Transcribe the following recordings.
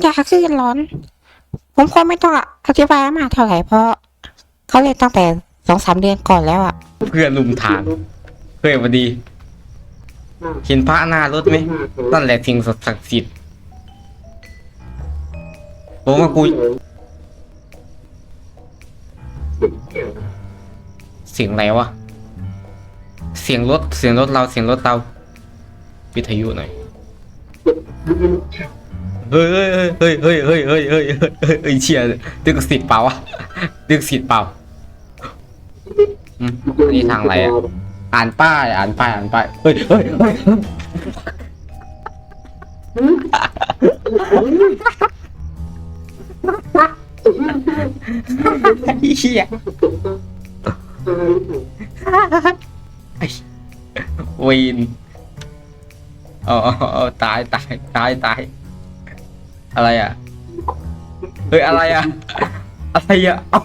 อย่าขึ้นร้อน ผมคงไม่ต้องอธิบายมากเท่าไหร่เพราะเขาเล่นตั้งแต่สองสามเดือนก่อนแล้วอะเพื่อนลุมทางเพื่อนพอดีเห็นพระหน้ารถไหมนั่นแหละสิ่งศักดิ์สิทธิ์ผมว่ากูเสียงอะไรวะ เสียงรถ เสียงรถเรา เสียงรถเรา วิทยุหน่อย เฮ้ยเฮ้ยเฮ้ยเฮ้ยเฮ้ยเฮ้ยเฮ้ยเฮ้ยเฮ้ยเชียร์ดึกสิทธิ์เปล่าวะดึกสิทธิ์เปล่าอืมอันนี้ทางอะไรอะอ่านป้ายอ่านป้ายอ่านป้ายเฮ้ยเฮ้ยเฮ้ยเฮียวีนเอาเอาเอาตายตายตายตาย อะไรอะ เฮ้ย อะไรอะ อะไรอะเอ้า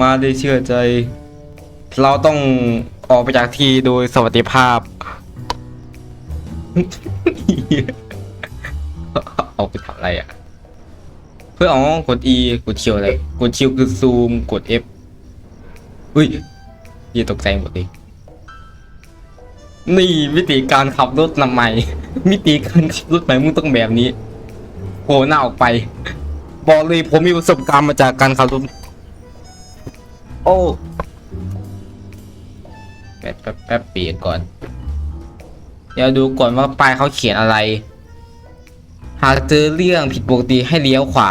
มาได้เชื่อใจ เราต้องออกไปจากที่โดยสวัสดิภาพ ออกไปทำอะไรอะ เพื่ออ๋อกด E กดเชียวอะไร กดเชียวคือซูม กด F เฮ้ย ยี่ตกใจหมดเลยนี่วิธีการขับรถนำใหม่วิธีการขับรถใหม่มึงต้องแบบนี้โผล่หน้าออกไป บอกเลยผมมีประสบการณ์มาจากการขับรถโอ้แป๊บแป๊บแป๊บเปลี่ยนก่อน เดี๋ยวดูก่อนว่าป้ายเขาเขียนอะไร หากเจอเรื่องผิดปกติให้เลี้ยวขวา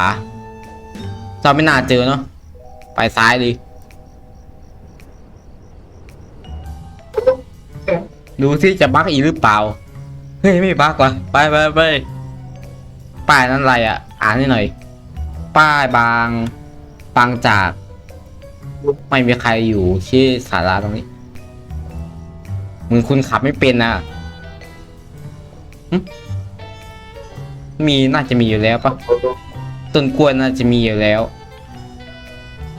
เราไม่น่าเจอเนาะไปซ้ายเลย ดูที่จะบักอีกหรือเปล่า เฮ้ยไม่บักว่ะไปไปไปป้ายนั้นอะไรอะ อ่านให้หน่อย ป้ายบางบางจาก ไม่มีใครอยู่ที่สาราตรงนี้มึงคุณขับไม่เป็นนะมีน่าจะมีอยู่แล้วปะต้นกล้วยน่าจะมีอยู่แล้ว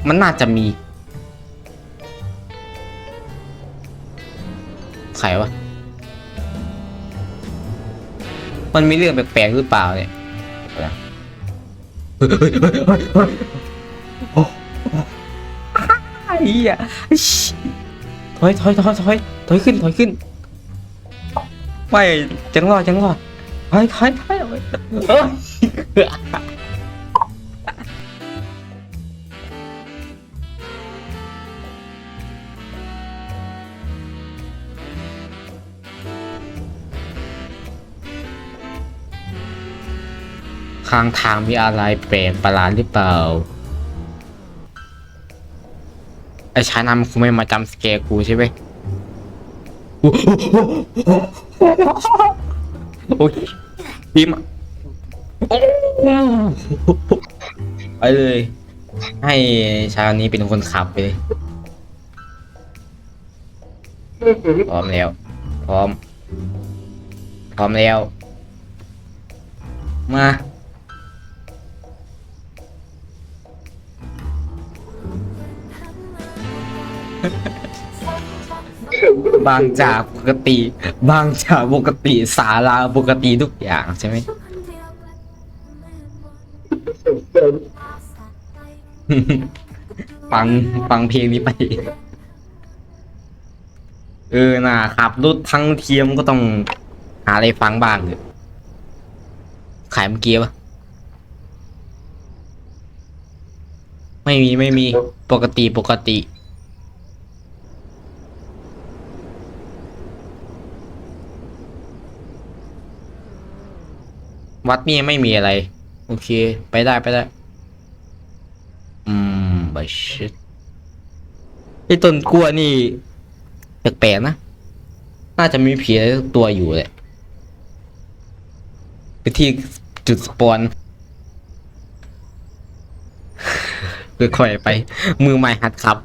มันน่าจะมี รวะ มันมีเรื่องแปลกๆหรือเปล่าเนี่ยเฮ้ยเฮ้ยเฮ้ยเฮ้ยเฮ้ยเฮ้ยโอ้ไอ้เหี้ยถอยถอยถอยถอยถอยขึ้นถอยขึ้นไม่จังรอดจังรอดถอยถอยถอยเอ้ย ข้างทางมีอะไรแปลกประหลาดหรือเปล่า ไอ้ชายนำคงไม่มาจำสแกร์กูใช่ไหมโอ้ยพิมไปเลย ให้ชายนนี้เป็นคนขับไปเลยพร้อมแล้ว พร้อม พร้อมแล้ว มา บางจากปกติ บางจากปกติสาราปกติทุกอย่างใช่ไหมฟังฟังเพลงนี้ไป เออน่ะขับรถทั้งเทียมก็ต้องหาอะไรฟังบ้างเถอะขายเมื่อกี้ปะไม่มีไม่มี ปกติปกติ วัดนี่ไม่มีอะไร โอเค ไปได้ไปได้ อืมบชิดไอ้ต้นกล้วยนี่แปลกๆนะ น่าจะมีผีอะไรตัวอยู่แหละไปที่จุดสปอนค่อยๆไป มือใหม่หัดขับ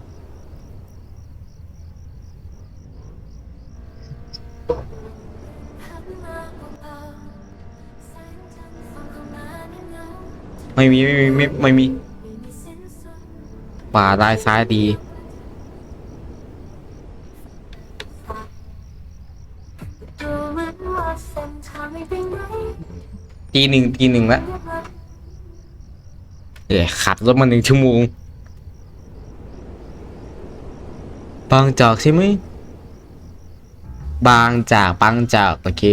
ไม่มีไม่มีไม่ไม่มีป่าด้ายซ้ายดีตีหนึ่งตีหนึ่งแล้วเดี๋ยวขับรถมาหนึ่งชั่วโมงบางจอกใช่ไหมบางจากบางจากโอเค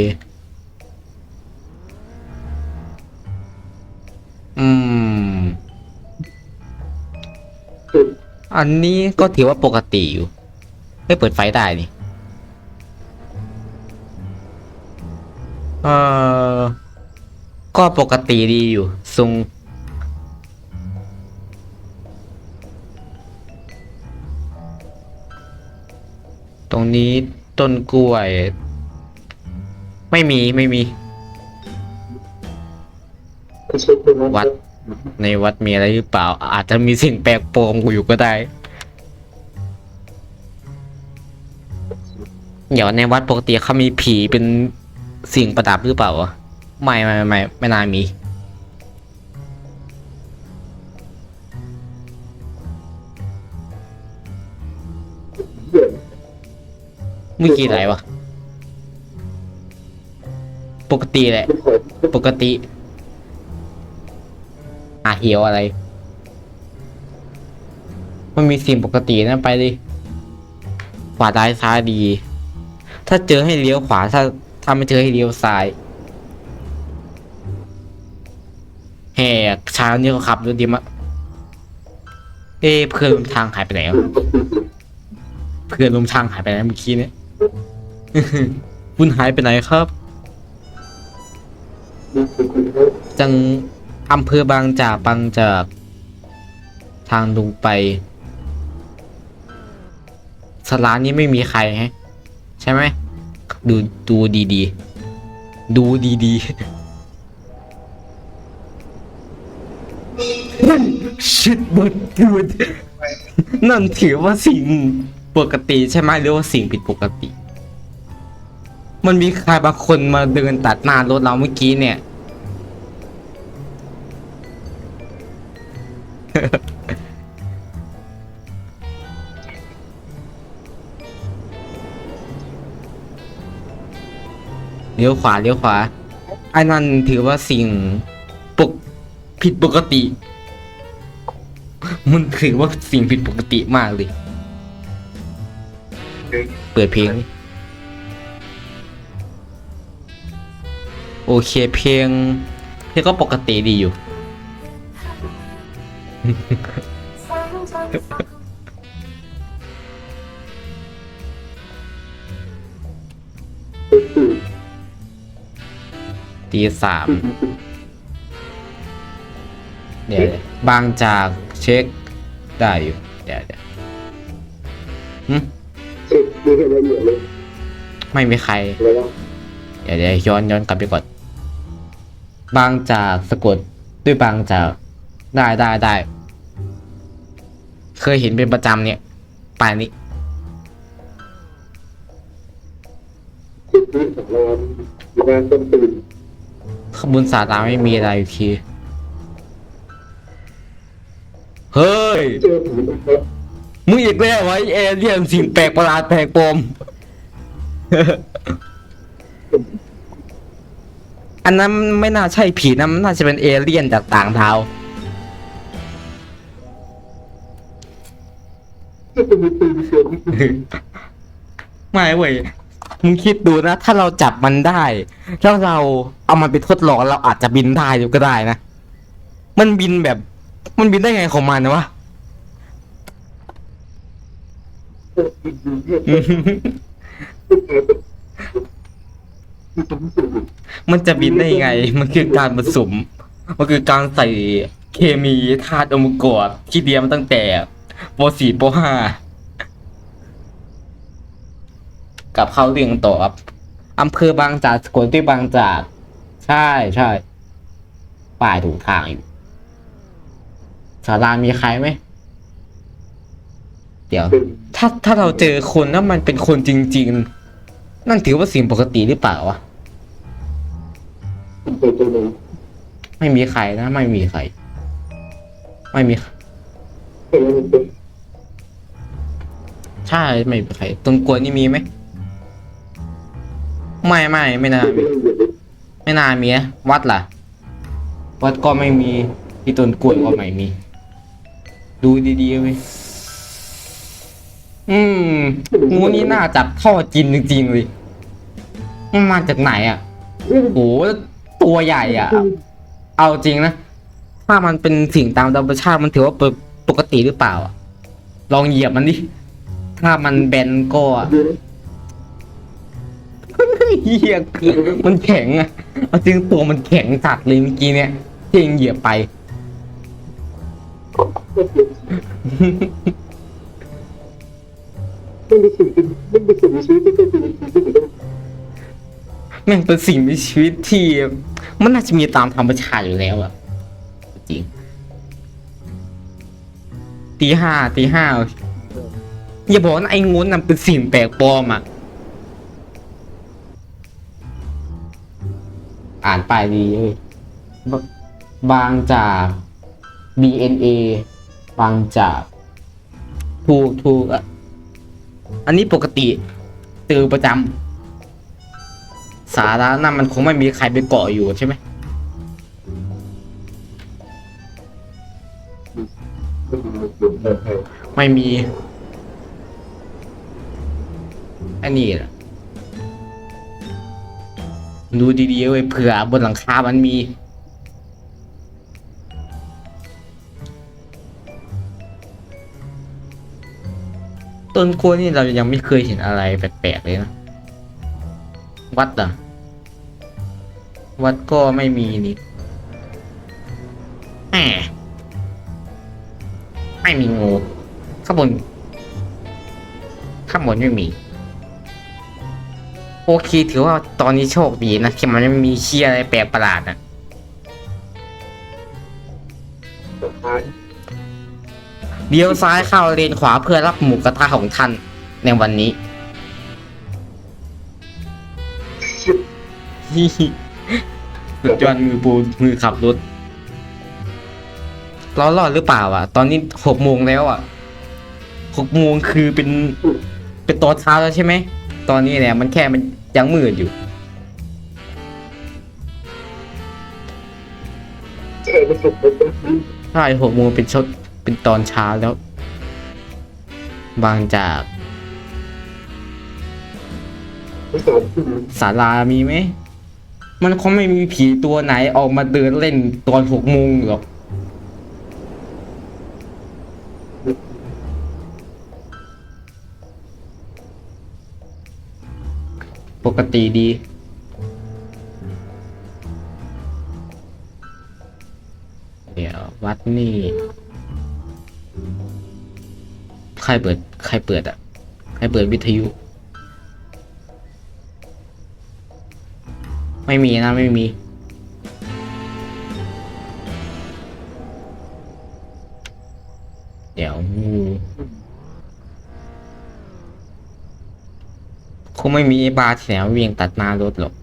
อืม อันนี้ก็ถือว่าปกติอยู่ไม่เปิดไฟได้นี่เออก็ปกติดีอยู่ทรงตรงนี้ต้นกล้วย ไม่มีไม่มี วัดในวัดมีอะไรหรือเปล่า อาจจะมีสิ่งแปลกปลอมอยู่ก็ได้ เดี๋ยวในวัดปกติเขามีผีเป็นสิ่งประดับหรือเปล่าไม่ไม่ไม่ไม่น่ามีเมื่อกี้อะไรวะ ปกติแหละ ปกติ อาเหียวอะไร มันมีสิ่งปกตินะไปดิขวาซ้ายซ้ายดี ถ้าเจอให้เลี้ยวขวาถ้าถ้าไม่เจอให้เลี้ยวซ้ายแหกช้านี่ก็ขับดูดีมะเอ้เพื่อนลมทางหายไปไหนวะเพื่อนลมทางหายไปไหนเมื่อกี้เนี่ยคุณหายไปไหนครับ จัง อำเภอบางจากบางจากทางลงไปสลานี้ไม่มีใครฮะใช่ไหมดูดูดีๆดูดีๆชิดบดดูดนั่นถือว่าสิ่งปกติใช่ไหมหรือว่าสิ่งผิดปกติ มันมีใครบางคนมาเดินตัดหน้ารถเราเมื่อกี้เนี่ย เลี้ยวขวาเลี้ยวขวาไอ้นั่นถือว่าสิ่งปกผิดปกติ มันถือว่าสิ่งผิดปกติมากเลย เปิดเพลง โอเคเพลงเพลงก็ปกติดีอยู่ ตีสามเดี๋ยวบางจากเช็คได้อยู่ เดี๋ยวเดี๋ยวหึเช็คมีแค่ละเอียดเลยไม่มีใคร เดี๋ยวเดี๋ยวย้อนย้อนกลับไปก่อน บางจากสะกดด้วยบางจากได้ได้ได้ เคยเห็นเป็นประจำเนี่ยป่านนี้ของเราอยู่งานต้นตื่นขบวนสาตาไม่มีอะไรอยู่ทีเฮ้ย เจอผีมันก็มึงอีกแล้วไว้เอเลี่ยนสิ่งแปลกประหลาดแปลกปลอม อันนั้นไม่น่าใช่ผีนะมันน่าจะเป็นเอเลี่ยนจากต่างดาว ไม่เว้ยมึงคิดดูนะ ถ้าเราจับมันได้แล้วเราเอามันไปทดลองเราอาจจะบินได้ก็ได้นะ มันบินแบบ มันบินได้ไงของมันนะวะมันจะบินได้ไง มันคือการผสม มันคือการใส่เคมีธาตุองค์กรที่เรียมตั้งแต่ ป .4 ป .5 กับเข้าเรื่องต่อครับอำเภอบางจากสกลที่บางจาก ใช่ใช่ป้ายถูกทางอยู่สารามีใครไหม เดี๋ยว ถ้าถ้าเราเจอคนแล้วมันเป็นคนจริง ๆ นั่นถือว่าสิ่งปกติหรือเปล่าวะเป็นตัวนึงไม่มีใครนะ ไม่มีใคร ไม่มีเป็นมันเป็นใช่ไม่มีใครตรงกวนนี่มีไหมไม่ไม่ไม่น่ามีไม่น่ามีนะวัดล่ะ วัดก็ไม่มีที่ต้นกล้วยก็ไม่มี ดูดีๆเว้ยอืมงูนี่น่าจับท่อกินจริงๆเลยมันมาจากไหนอะโหตัวใหญ่อะ เอาจริงนะ ถ้ามันเป็นสิ่งตามธรรมชาติมันถือว่า ปกติหรือเปล่าอะลองเหยียบมันดิ ถ้ามันแบนก็เหี้ยคือมันแข็งอะเอาจริงตัวมันแข็งจัดเลยเมื่อกี้เนี่ยที่เองเหยียบไปมันเป็นสิ่งที่มันเป็นสิ่งมีชีวิตที่เป็นสิ่งมีชีวิตที่อยู่ต้องแม่งเป็นสิ่งมีชีวิตที่ มันน่าจะมีตามธรรมชาติอยู่แล้วอะ ตีห้าตีห้าอย่าบอกนะไอ้งูนั่นเป็นสิ่งแปลกปลอมอะ อ่านไปดีเลยบางจาก DNA บางจาก ถูกถูกอะอันนี้ปกติเจอประจำสาระนั้นมันคงไม่มีใครไปเกาะอยู่ใช่ไหม ไม่มีอันนี้แหละดูดีๆเว้ยเผื่อบนหลังคามันมี ต้นกล้วยนี่เรายังไม่เคยเห็นอะไรแปลกๆเลยนะ วัดอะ วัดก็ไม่มีนี่ มีงูข้างบนข้างบนไม่มี โอเค ถือว่าตอนนี้โชคดีนะ ที่มันไม่มีเคียอะไรแปลกประหลาดนะสุดท้ายเลี้ยวซ้ายเข้าเลนขวาเพื่อรับหมูกระทะของท่านในวันนี้สุดยอดมือปูมือขับรถ เรารอดหรือเปล่าอะ ตอนนี้หกโมงแล้วอะหกโมงคือเป็น เป็นตอนเช้าแล้วใช่ไหม ตอนนี้เนี่ยมันแค่มันยังมืดอยู่ ใช่มันสุดเป็นแบบนี้ใช่หกโมงเป็นชดเป็นตอนเช้าแล้ว บางจากไม่สนศาลามีไหม มันคงไม่มีผีตัวไหนออกมาเดินเล่นตอนหกโมงหรอก ปกติดี เดี๋ยววัดนี่ ใครเปิด ใครเปิดอะ ใครเปิดวิทยุ ไม่มีนะ ไม่มี เดี๋ยวงูคงไม่มีไอ้บาร์ที่ไหนมาเวียงตัดหน้ารถหรอก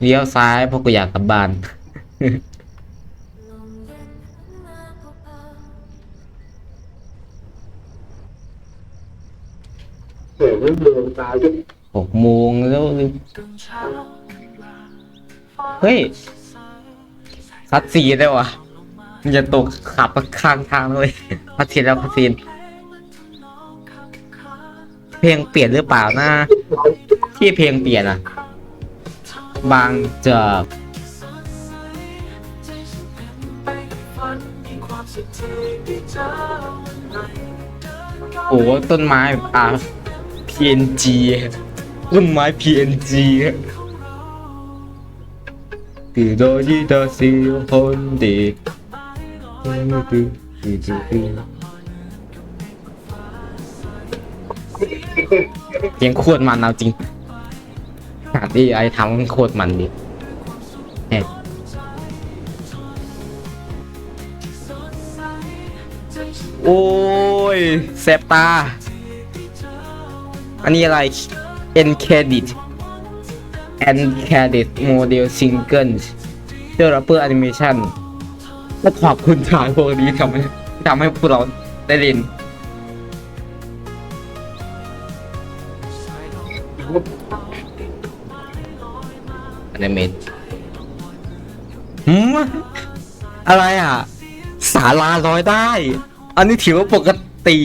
เลี้ยวซ้ายเพราะกูอยากกลับบ้านแต่ไม่เดินตายก็หกโมงแล้วหรือ เฮ้ยคัดซีนได้วะมันจะตกขับข้างทางเลยคัดซีนแล้วคัดซีนเพลงเปลี่ยนหรือเปล่านะ ที่เพลงเปลี่ยนอะ บางจากโอ้ต้นไม้อ่า PNG ต้นไม้ PNG ตื่นโดยที่เธอสิคนดีเพลงโคตรมันเอาจริงหาที่ไอทำโคตรมันดิโอ้ยแสบตา อันนี้อะไร N credit and Credit Model Singles เจอร์เปอร์แอนิเมชันและขอบคุณทายพวกนี้ทำให้ทำให้พวกเราได้เรียนอนิเมตหืมอะไรอะ สาราลอยได้ อันนี้ถือว่าปกติ